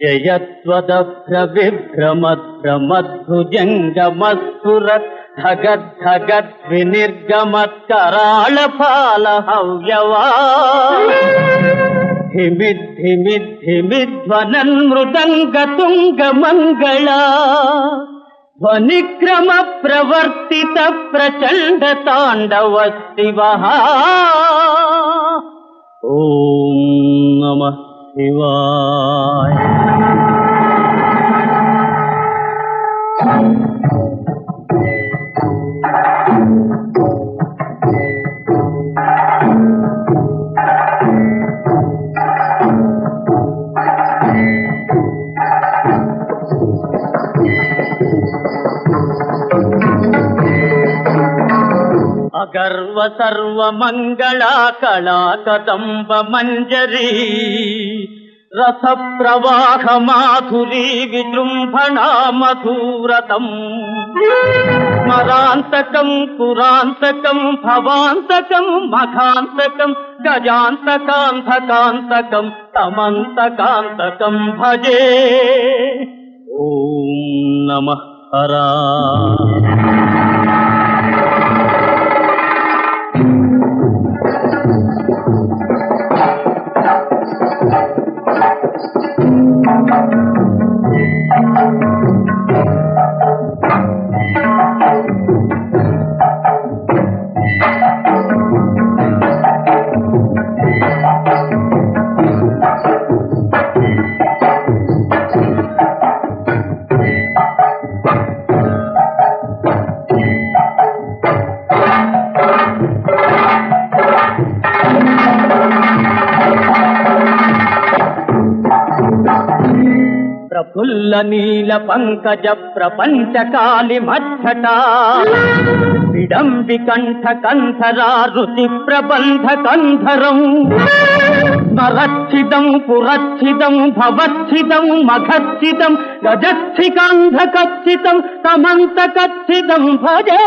జయత్వదభ్రవిభ్రమద్భుజంగమస్ఫురత్ ధగద్ధగద్ హవ్యవా ధిమిద్ధిమిద్ధిమిధ్వనన్ మృదంగ తుంగ మంగళ ధ్వనిక్రమ ప్రవర్తిత ప్రచండ తాండవ శివ ఓం నమః శివాయ అగర్వ సర్వ మంగళా కళా కదంబ మంజరీ రస ప్రవాహ మాధురీ విజృంభణా మధురతం స్మరాంతకం పురాంతకం భవాంతకం మఘాంతకం గజాంతకాంతకాంతకం తమంతకాంతకం భజే. ఓం నమ హరా. ప్రఫుల్ల నీల పంకజ ప్రపంచకాలి మచ్చట విడంబి కంఠ కంధరా రుచి ప్రబంధ కంధరం. స్మరక్షితం స్మరచ్చిదం పురచ్చిదం భవచ్చిదం మఘచ్చిదం గజస్థికాంధకచ్చితం తమంత కచ్చితం భజే.